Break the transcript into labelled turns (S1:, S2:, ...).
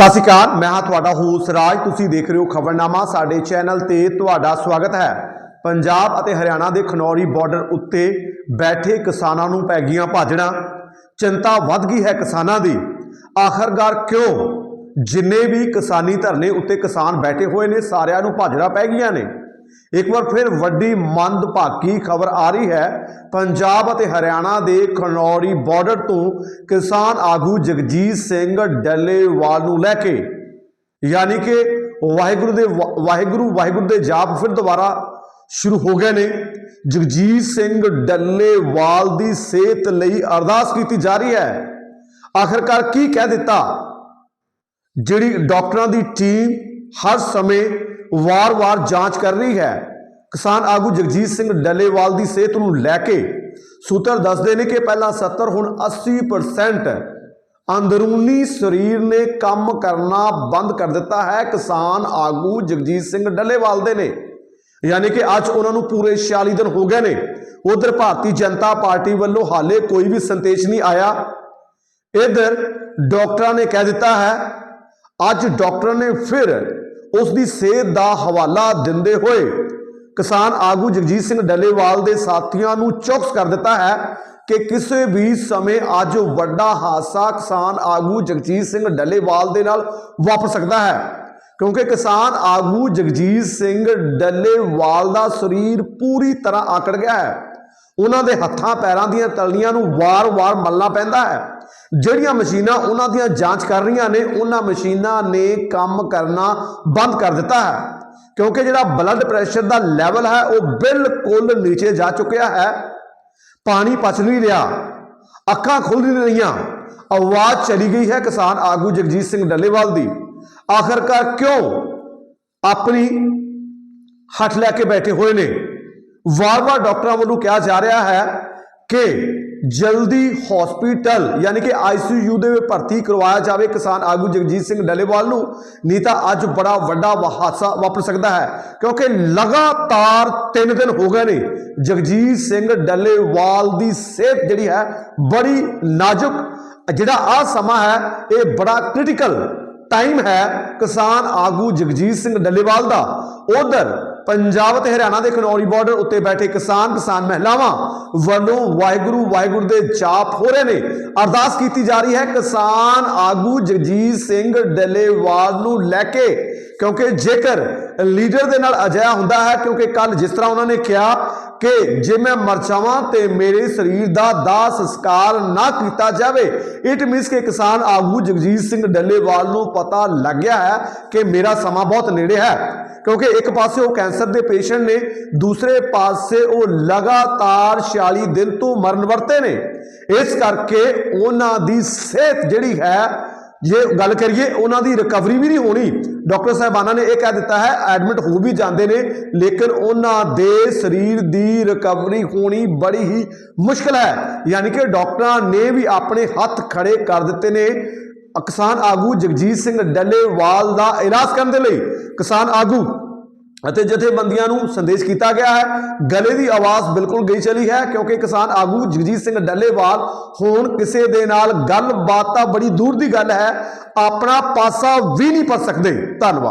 S1: ਸਤਿ ਸ਼੍ਰੀ ਅਕਾਲ, ਮੈਂ ਹਾਂ ਤੁਹਾਡਾ ਹੋਸਟ ਰਾਜ। ਤੁਸੀਂ ਦੇਖ ਰਹੇ ਹੋ ਖਬਰਨਾਮਾ, ਸਾਡੇ ਚੈਨਲ ਤੇ ਤੁਹਾਡਾ ਸਵਾਗਤ ਹੈ। ਪੰਜਾਬ ਅਤੇ ਹਰਿਆਣਾ ਦੇ ਖਨੌਰੀ ਬਾਰਡਰ ਉੱਤੇ ਬੈਠੇ ਕਿਸਾਨਾਂ ਨੂੰ ਪੈ ਗਈਆਂ ਭਾਜੜਾਂ। ਚਿੰਤਾ ਵੱਧ ਗਈ ਹੈ ਕਿਸਾਨਾਂ ਦੀ। ਆਖਰਕਾਰ ਕਿਉਂ? ਜਿੰਨੇ ਵੀ ਕਿਸਾਨੀ ਧਰਨੇ ਉੱਤੇ ਕਿਸਾਨ ਬੈਠੇ ਹੋਏ ਨੇ, ਸਾਰਿਆਂ ਨੂੰ ਭਾਜੜਾਂ ਪੈ ਗਈਆਂ ਨੇ। ਇੱਕ ਵਾਰ ਫਿਰ ਵੱਡੀ ਮੰਦਭਾਗੀ ਖਬਰ ਆ ਰਹੀ ਹੈ। ਪੰਜਾਬ ਅਤੇ ਹਰਿਆਣਾ ਦੇ ਖਨੌਰੀ ਬਾਰਡਰ ਤੋਂ ਕਿਸਾਨ ਆਗੂ ਜਗਜੀਤ ਸਿੰਘ ਡੱਲੇਵਾਲ ਨੂੰ ਲੈ ਕੇ। ਯਾਨੀ ਕਿ ਵਾਹਿਗੁਰੂ ਦੇ ਵਾਹਿਗੁਰੂ ਵਾਹਿਗੁਰੂ ਦੇ ਜਾਪ ਫਿਰ ਦੁਬਾਰਾ ਸ਼ੁਰੂ ਹੋ ਗਏ ਨੇ। ਜਗਜੀਤ ਸਿੰਘ ਡੱਲੇਵਾਲ ਦੀ ਸਿਹਤ ਲਈ ਅਰਦਾਸ ਕੀਤੀ ਜਾ ਰਹੀ ਹੈ। ਆਖਰਕਾਰ ਕੀ ਕਹਿ ਦਿੱਤਾ? ਜਿਹੜੀ ਡਾਕਟਰਾਂ ਦੀ ਟੀਮ ਹਰ ਸਮੇਂ ਵਾਰ-ਵਾਰ ਜਾਂਚ ਕਰ ਰਹੀ ਹੈ। ਕਿਸਾਨ ਆਗੂ ਜਗਜੀਤ ਸਿੰਘ ਡੱਲੇਵਾਲ ਦੀ ਸਿਹਤ ਨੂੰ ਲੈ ਕੇ ਸੂਤਰ ਦੱਸਦੇ ਨੇ ਕਿ ਪਹਿਲਾਂ 70 ਹੁਣ 80% ਅੰਦਰੂਨੀ ਸਰੀਰ ਨੇ ਕੰਮ ਕਰਨਾ ਬੰਦ ਕਰ ਦਿੱਤਾ ਹੈ। ਕਿਸਾਨ ਆਗੂ ਜਗਜੀਤ ਸਿੰਘ ਡੱਲੇਵਾਲ ਦੇ ਨੇ। ਯਾਨੀ ਕਿ ਅੱਜ ਉਹਨਾਂ ਨੂੰ ਪੂਰੇ 46 ਦਿਨ ਹੋ ਗਏ ਨੇ। ਉਧਰ ਭਾਰਤੀ ਜਨਤਾ ਪਾਰਟੀ ਵੱਲੋਂ ਹਾਲੇ ਕੋਈ ਵੀ ਸੰਦੇਸ਼ ਨਹੀਂ ਆਇਆ। ਇਧਰ ਡਾਕਟਰਾਂ ਨੇ ਕਹਿ ਦਿੱਤਾ ਹੈ, ਅੱਜ ਡਾਕਟਰ ਨੇ ਫਿਰ ਉਸ ਦੀ ਸਿਹਤ ਦਾ ਹਵਾਲਾ ਦਿੰਦੇ ਹੋਏ ਕਿਸਾਨ ਆਗੂ ਜਗਜੀਤ ਸਿੰਘ ਡੱਲੇਵਾਲ ਦੇ ਸਾਥੀਆਂ ਨੂੰ ਚੌਕਸ ਕਰ ਦਿੱਤਾ ਹੈ ਕਿ ਕਿਸੇ ਵੀ ਸਮੇਂ ਅੱਜ ਵੱਡਾ ਹਾਦਸਾ ਕਿਸਾਨ ਆਗੂ ਜਗਜੀਤ ਸਿੰਘ ਡੱਲੇਵਾਲ ਦੇ ਨਾਲ ਵਾਪਰ ਸਕਦਾ ਹੈ। ਕਿਉਂਕਿ ਕਿਸਾਨ ਆਗੂ ਜਗਜੀਤ ਸਿੰਘ ਡੱਲੇਵਾਲ ਦਾ ਸਰੀਰ ਪੂਰੀ ਤਰ੍ਹਾਂ ਆਕੜ ਗਿਆ ਹੈ। ਉਹਨਾਂ ਦੇ ਹੱਥਾਂ ਪੈਰਾਂ ਦੀਆਂ ਤਲੀਆਂ ਨੂੰ ਵਾਰ-ਵਾਰ ਮਲਣਾ ਪੈਂਦਾ ਹੈ। ਜਿਹੜੀਆਂ ਮਸ਼ੀਨਾਂ ਉਹਨਾਂ ਦੀਆਂ ਜਾਂਚ ਕਰ ਰਹੀਆਂ ਨੇ, ਉਹਨਾਂ ਮਸ਼ੀਨਾਂ ਨੇ ਕੰਮ ਕਰਨਾ ਬੰਦ ਕਰ ਦਿੱਤਾ ਹੈ। ਕਿਉਂਕਿ ਜਿਹੜਾ ਬਲੱਡ ਪ੍ਰੈਸ਼ਰ ਦਾ ਲੈਵਲ ਹੈ, ਉਹ ਬਿਲਕੁਲ ਨੀਚੇ ਜਾ ਚੁੱਕਿਆ ਹੈ। ਪਾਣੀ ਪਚ ਨਹੀਂ ਰਿਹਾ, ਅੱਖਾਂ ਖੁੱਲ ਨਹੀਂ ਰਹੀਆਂ, ਆਵਾਜ਼ ਚਲੀ ਗਈ ਹੈ ਕਿਸਾਨ ਆਗੂ ਜਗਜੀਤ ਸਿੰਘ ਡੱਲੇਵਾਲ ਦੀ। ਆਖਰਕਾਰ ਕਿਉਂ ਆਪਣੀ ਹੱਥ ਲੈ ਕੇ ਬੈਠੇ ਹੋਏ ਨੇ? ਵਾਰ-ਵਾਰ ਡਾਕਟਰਾਂ ਵੱਲੋਂ ਕਿਹਾ ਜਾ ਰਿਹਾ ਹੈ ਕਿ ਜਲਦੀ ਹਸਪੀਟਲ, ਯਾਨੀ ਕਿ ਆਈਸੀਯੂ ਦੇ ਵਿੱਚ ਭਰਤੀ ਕਰਵਾਇਆ ਜਾਵੇ। ਕਿਸਾਨ ਆਗੂ ਜਗਜੀਤ ਸਿੰਘ ਡੱਲੇਵਾਲ ਨੂੰ ਨਹੀਂ ਤਾਂ ਅੱਜ ਬੜਾ ਵੱਡਾ ਹਾਦਸਾ ਵਾਪਰ ਸਕਦਾ ਹੈ, ਕਿਉਂਕਿ ਲਗਾਤਾਰ 3 ਦਿਨ ਹੋ ਗਏ ਨੇ ਜਗਜੀਤ ਸਿੰਘ ਡੱਲੇਵਾਲ ਦੀ ਸਿਹਤ ਜਿਹੜੀ ਹੈ ਬੜੀ ਨਾਜ਼ੁਕ। ਜਿਹੜਾ ਆ ਸਮਾਂ ਹੈ, ਇਹ ਬੜਾ ਕ੍ਰਿਟੀਕਲ ਟਾਈਮ ਹੈ ਕਿਸਾਨ ਆਗੂ ਜਗਜੀਤ ਸਿੰਘ ਡੱਲੇਵਾਲ ਦਾ। ਉਧਰ ਪੰਜਾਬ ਤੇ ਹਰਿਆਣਾ ਦੇ ਖਨੌਰੀ ਬਾਰਡਰ ਉੱਤੇ ਬੈਠੇ ਕਿਸਾਨ ਕਿਸਾਨ ਮਹਿਲਾਵਾਂ ਵੱਲੋਂ ਵਾਹਿਗੁਰੂ ਵਾਹਿਗੁਰੂ ਦੇ ਜਾਪ ਹੋ ਰਹੇ ਨੇ। ਅਰਦਾਸ ਕੀਤੀ ਜਾ ਰਹੀ ਹੈ ਕਿਸਾਨ ਆਗੂ ਜਗਜੀਤ ਸਿੰਘ ਡੱਲੇਵਾਲ ਨੂੰ ਲੈ ਕੇ, ਕਿਉਂਕਿ ਜੇਕਰ ਲੀਡਰ ਦੇ ਨਾਲ ਅਜਿਹਾ ਹੁੰਦਾ ਹੈ, ਕਿਉਂਕਿ ਕੱਲ ਜਿਸ ਤਰ੍ਹਾਂ ਉਹਨਾਂ ਨੇ ਕਿਹਾ ਕਿ ਜੇ ਮੈਂ ਮਰ ਜਾਵਾਂ ਤੇ ਮੇਰੇ ਸਰੀਰ ਦਾ ਦਾਹ ਸੰਸਕਾਰ ਨਾ ਕੀਤਾ ਜਾਵੇ। ਇਟ ਮੀਨਸ ਕਿ ਕਿਸਾਨ ਆਗੂ ਜਗਜੀਤ ਸਿੰਘ ਡੱਲੇਵਾਲ ਨੂੰ ਪਤਾ ਲੱਗਿਆ ਹੈ ਕਿ ਮੇਰਾ ਸਮਾਂ ਬਹੁਤ ਨੇੜੇ ਹੈ, ਕਿਉਂਕਿ ਇੱਕ ਪਾਸੇ ਉਹ ਕੈਂਸਰ ਦੇ ਪੇਸ਼ੈਂਟ ਨੇ, ਦੂਸਰੇ ਪਾਸੇ ਉਹ ਲਗਾਤਾਰ 46 ਦਿਨ ਤੋਂ ਮਰਨ ਵਰਤੇ ਨੇ। ਇਸ ਕਰਕੇ ਉਹਨਾਂ ਦੀ ਸਿਹਤ ਜਿਹੜੀ ਹੈ ਜੇ ਗੱਲ ਕਰੀਏ, ਉਹਨਾਂ ਦੀ ਰਿਕਵਰੀ ਵੀ ਨਹੀਂ ਹੋਣੀ। ਡਾਕਟਰ ਸਾਹਿਬਾਨਾਂ ਨੇ ਇਹ ਕਹਿ ਦਿੱਤਾ ਹੈ ਐਡਮਿਟ ਹੋ ਵੀ ਜਾਂਦੇ ਨੇ, ਲੇਕਿਨ ਉਹਨਾਂ ਦੇ ਸਰੀਰ ਦੀ ਰਿਕਵਰੀ ਹੋਣੀ ਬੜੀ ਹੀ ਮੁਸ਼ਕਲ ਹੈ। ਯਾਨੀ ਕਿ ਡਾਕਟਰਾਂ ਨੇ ਵੀ ਆਪਣੇ ਹੱਥ ਖੜੇ ਕਰ ਦਿੱਤੇ ਨੇ। ਕਿਸਾਨ ਆਗੂ ਜਗਜੀਤ ਸਿੰਘ ਡੱਲੇਵਾਲ ਦਾ ਇਲਾਜ ਕਰਨ ਦੇ ਲਈ। ਕਿਸਾਨ ਆਗੂ ਅਤੇ ਜਥੇਬੰਦੀਆਂ ਨੂੰ ਸੰਦੇਸ਼ ਕੀਤਾ ਗਿਆ ਹੈ। ਗਲੇ ਦੀ ਆਵਾਜ਼ ਬਿਲਕੁਲ ਗਈ ਚਲੀ ਹੈ ਕਿਉਂਕਿ ਕਿਸਾਨ ਆਗੂ ਜਗਜੀਤ ਸਿੰਘ ਡੱਲੇਵਾਲ ਹੁਣ ਕਿਸੇ ਦੇ ਨਾਲ ਗੱਲਬਾਤ ਤਾਂ ਬੜੀ ਦੂਰ ਦੀ ਗੱਲ ਹੈ। ਆਪਣਾ ਪਾਸਾ ਵੀ ਨਹੀਂ ਪੜ ਸਕਦੇ। ਧੰਨਵਾਦ।